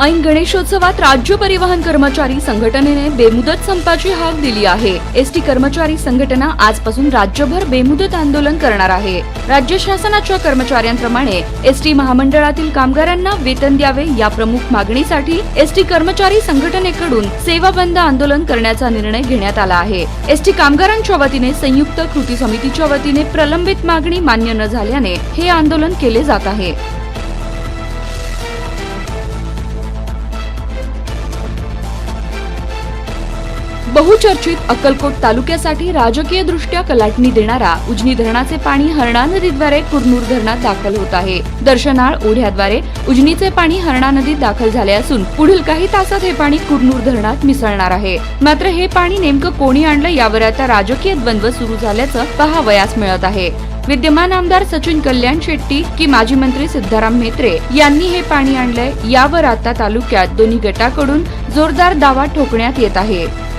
ऐन गणेशोत्सवात राज्य परिवहन कर्मचारी संघटनेने बेमुदत संपाची हाक दिली आहे. एसटी कर्मचारी संघटना आजपासून राज्यभर बेमुदत आंदोलन करणार आहे. राज्य शासनाच्या कर्मचाऱ्यांप्रमाणे एसटी महामंडळातील कामगारांना वेतन द्यावे या प्रमुख मागणीसाठी एसटी कर्मचारी संघटनेकडून सेवा बंद आंदोलन करण्याचा निर्णय घेण्यात आला आहे. एसटी कामगारांच्या वतीने संयुक्त कृती समितीच्या वतीने प्रलंबित मागणी मान्य न झाल्याने हे आंदोलन केले जात आहे. बहुचर्चित अक्कलकोट तालुक्यासाठी राजकीय दृष्ट्या कलाटणी देणारा उजनी धरणाचे पाणी हरणा नदीद्वारे कुरनूर धरणात दाखल होत आहे. दर्शनाळ ओढ्याद्वारे उजनीचे पाणी हरणा नदीत दाखल झाले असून पुढील काही तासात हे पाणी कुरनूर धरणात मिसळणार आहे. मात्र हे पाणी नेमकं कोणी आणलं यावर आता राजकीय द्वंद्व सुरू झाल्याचं पहावयास मिळत आहे. विद्यमान आमदार सचिन कल्याण शेट्टी की माजी मंत्री सिद्धाराम म्हेत्रे यांनी हे पाणी आणलंय यावर आता तालुक्यात दोन्ही गटाकडून जोरदार दावा ठोकण्यात येत आहे.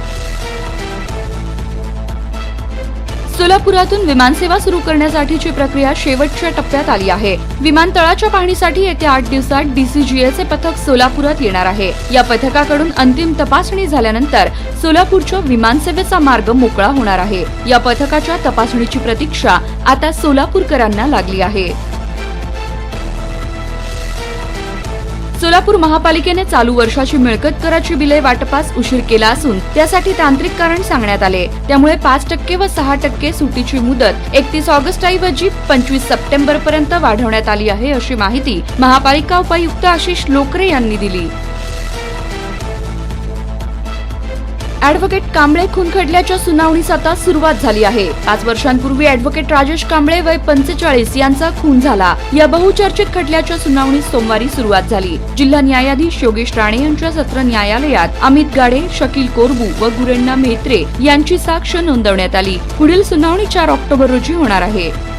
सोलापुरातून विमानसेवा सुरू करण्यासाठीची प्रक्रिया शेवटच्या टप्प्यात आली आहे. विमानतळाच्या पाहणीसाठी येत्या आठ दिवसात डीसीजीएचे पथक सोलापुरात येणार आहे. या पथकाकडून अंतिम तपासणी झाल्यानंतर सोलापूरच्या विमानसेवेचा मार्ग मोकळा होणार आहे. या पथकाच्या तपासणीची प्रतीक्षा आता सोलापूरकरांना लागली आहे. सोलापूर महापालिकेने चालू वर्षाची मिळकत कराची बिले वाटपास उशीर केला असून त्यासाठी तांत्रिक कारण सांगण्यात आले. त्यामुळे पाच टक्के व सहा टक्के सुटीची मुदत एकतीस ऑगस्ट ऐवजी पंचवीस सप्टेंबर पर्यंत वाढवण्यात आली आहे अशी माहिती महापालिका उपायुक्त आशिष लोकरे यांनी दिली. ऍडव्होकेट कांबळे खून खटल्याच्या सुनावणीस आता सुरुवात झाली आहे. पाच वर्षांपूर्वी ऍडव्होकेट राजेश कांबळे वय पंचेचाळीस यांचा खून झाला. या बहुचर्चित खटल्याच्या सुनावणीस सोमवारी सुरुवात झाली. जिल्हा न्यायाधीश योगेश राणे यांच्या सत्र न्यायालयात अमित गाडे शकील कोरबू व गुरण्णा मेहत्रे यांची साक्ष नोंदवण्यात आली. पुढील सुनावणी चार ऑक्टोबर रोजी होणार आहे.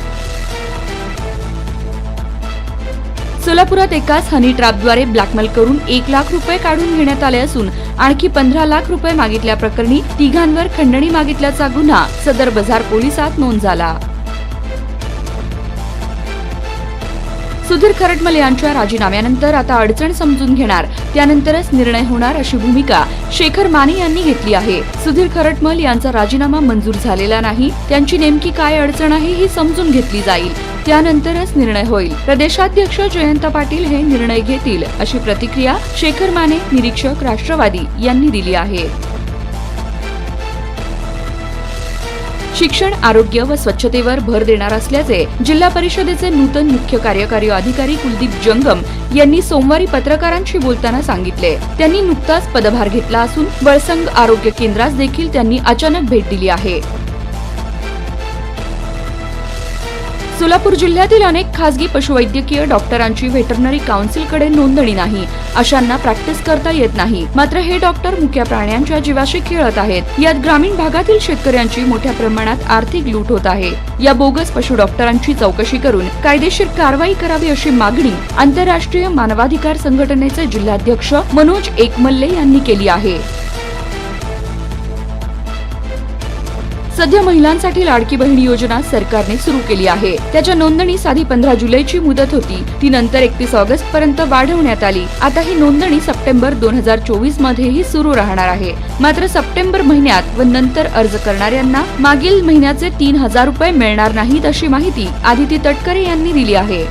सोलापुरात एकाच हनी ट्रॅपद्वारे ब्लॅकमेल करून एक लाख रुपये काढून घेण्यात आले असून आणखी पंधरा लाख रुपये मागितल्याप्रकरणी तिघांवर खंडणी मागितल्याचा गुन्हा सदर बाजार पोलिसात नोंद झाला. सुधीर खरटमल यांच्या राजीनाम्यानंतर आता अडचण समजून घेणार. त्यानंतरच निर्णय होणार अशी भूमिका शेखर माने यांनी घेतली आहे. सुधीर खरटमल यांचा राजीनामा मंजूर झालेला नाही. त्यांची नेमकी काय अडचण आहे ही समजून घेतली जाईल. त्यानंतरच निर्णय होईल. प्रदेशाध्यक्ष जयंत पाटील हे निर्णय घेतील अशी प्रतिक्रिया शेखर माने निरीक्षक राष्ट्रवादी यांनी दिली आहे. शिक्षण आरोग्य व स्वच्छतेवर भर देणार असल्याचे जिल्हा परिषदेचे नूतन मुख्य कार्यकारी अधिकारी कुलदीप जंगम यांनी सोमवारी पत्रकारांशी बोलताना सांगितले. त्यांनी नुकताच पदभार घेतला असून वळसंग आरोग्य केंद्रास देखील त्यांनी अचानक भेट दिली आहे. सोलापूर जिल्ह्यातील अनेक खासगी पशुवैद्यकीय डॉक्टरांची व्हेटरनरी काउन्सिलकडे नोंदणी नाही. अशांना प्रॅक्टिस करता येत नाही. मात्र हे डॉक्टर मुक्या प्राण्यांच्या जीवाशी खेळत आहेत. यात ग्रामीण भागातील शेतकऱ्यांची मोठ्या प्रमाणात आर्थिक लूट होत आहे. या बोगस पशु डॉक्टरांची चौकशी करून कायदेशीर कारवाई करावी अशी मागणी आंतरराष्ट्रीय मानवाधिकार संघटनेचे जिल्हाध्यक्ष मनोज एकमल्ले यांनी केली आहे. सध्या महिलांसाठी लाडकी बहीण योजना सरकारने सुरू केली आहे. त्याच्या नोंदणी साधी पंधरा जुलैची मुदत होती. ती नंतर एकतीस ऑगस्ट पर्यंत वाढवण्यात आली. आता ही नोंदणी सप्टेंबर दोन हजार चोवीस मध्येही सुरू राहणार आहे. मात्र सप्टेंबर महिन्यात व नंतर अर्ज करणाऱ्यांना मागील महिन्याचे तीन हजार रुपये मिळणार नाहीत अशी माहिती आदिती तटकरे यांनी दिली आहे.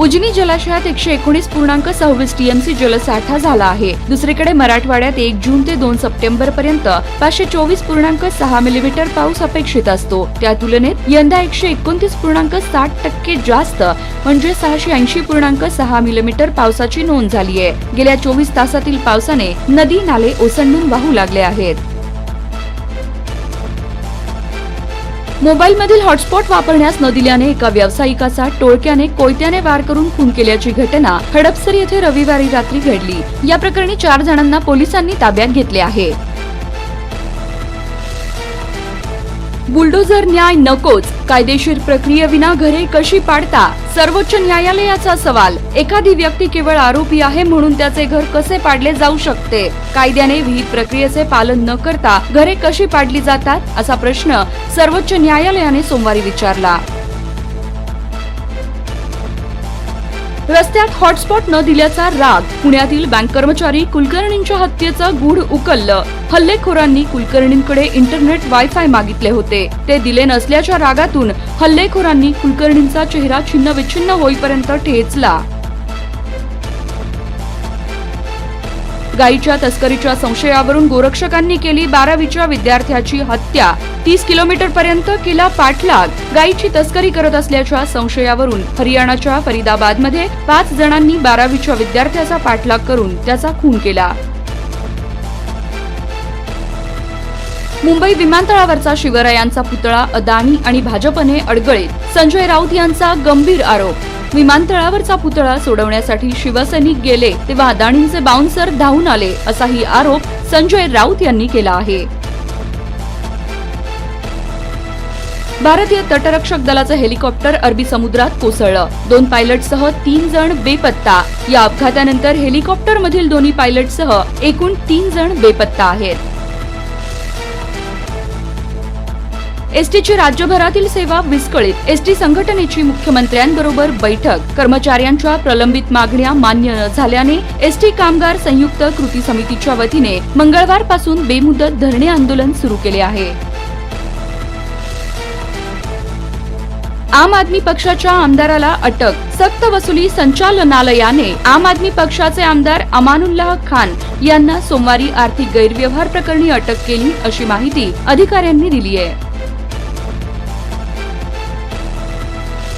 उजनी जलाशयात एकशे एकोणीस पूर्णांक सव्वीस टीएमसी जलसाठा झाला आहे. दुसरीकडे मराठवाड्यात एक जून ते दोन सप्टेंबर पर्यंत पाचशे चोवीस पूर्णांक सहा मिलीमीटर पाऊस अपेक्षित असतो. त्या तुलनेत यंदा एकशे एकोणतीस पूर्णांक साठ टक्के जास्त म्हणजे सहाशे ऐंशी पूर्णांक सहा मिलीमीटर पावसाची नोंद झाली आहे गेल्या चोवीस तासातील पावसाने नदी नाले ओसंडून वाहू लागले आहेत. मोबाईलमधील हॉटस्पॉट वापरण्यास न दिल्याने एका व्यावसायिकाचा टोळक्याने कोयत्याने वार करून खून केल्याची घटना हडपसर येथे रविवारी रात्री घडली. या प्रकरणी चार जणांना पोलिसांनी ताब्यात घेतले आहे. बुलडोझर न्याय नकोच. कायदेशीर प्रक्रियेविना घरे कशी पाडता? सर्वोच्च न्यायालयाचा सवाल. एखादी व्यक्ती केवळ आरोपी आहे म्हणून त्याचे घर कसे पाडले जाऊ शकते? कायद्याने विहित प्रक्रियेचे पालन न करता घरे कशी पाडली जातात? असा प्रश्न सर्वोच्च न्यायालयाने सोमवारी विचारला. रस्त्यात हॉटस्पॉट न दिल्याचा राग. पुण्यातील बँक कर्मचारी कुलकर्णींच्या हत्येचं गूढ उकललं. हल्लेखोरांनी कुलकर्णींकडे इंटरनेट वायफाय मागितले होते. ते दिले नसल्याच्या रागातून हल्लेखोरांनी कुलकर्णींचा चेहरा छिन्न विच्छिन्न होईपर्यंत ठेचला. गायीच्या तस्करीच्या संशयावरून गोरक्षकांनी केली बारावीच्या विद्यार्थ्याची हत्या. तीस किलोमीटर पर्यंत केला पाठलाग. गायीची तस्करी करत असल्याच्या संशयावरून हरियाणाच्या फरीदाबादमध्ये पाच जणांनी बारावीच्या विद्यार्थ्याचा पाठलाग करून त्याचा खून केला. मुंबई विमानतळावरचा शिवरायांचा पुतळा अदानी आणि भाजपने अडगळीत. संजय राऊत यांचा गंभीर आरोप. विमानतळावरचा पुतळा सोडवण्यासाठी शिवसैनिक गेले तेव्हा अदानींचे बाउन्सर धावून आले असाही आरोप संजय राऊत यांनी केला आहे. भारतीय तटरक्षक दलाचं हेलिकॉप्टर अरबी समुद्रात कोसळलं. दोन पायलटसह तीन जण बेपत्ता. या अपघातानंतर हेलिकॉप्टरमधील दोन्ही पायलटसह एकूण तीन जण बेपत्ता आहेत. एसटीची राज्यभरातील सेवा विस्कळीत. एसटी संघटनेची मुख्यमंत्र्यांबरोबर बैठक. कर्मचाऱ्यांच्या प्रलंबित मागण्या मान्य न झाल्याने एसटी कामगार संयुक्त कृती समितीच्या वतीने मंगळवारपासून बेमुदत धरणे आंदोलन सुरू केले आहे. आम आदमी पक्षाच्या आमदाराला अटक. सक्त वसुली संचालनालयाने आम आदमी पक्षाचे आमदार अमानुल्लाह खान यांना सोमवारी आर्थिक गैरव्यवहार प्रकरणी अटक केली अशी माहिती अधिकाऱ्यांनी दिली आहे.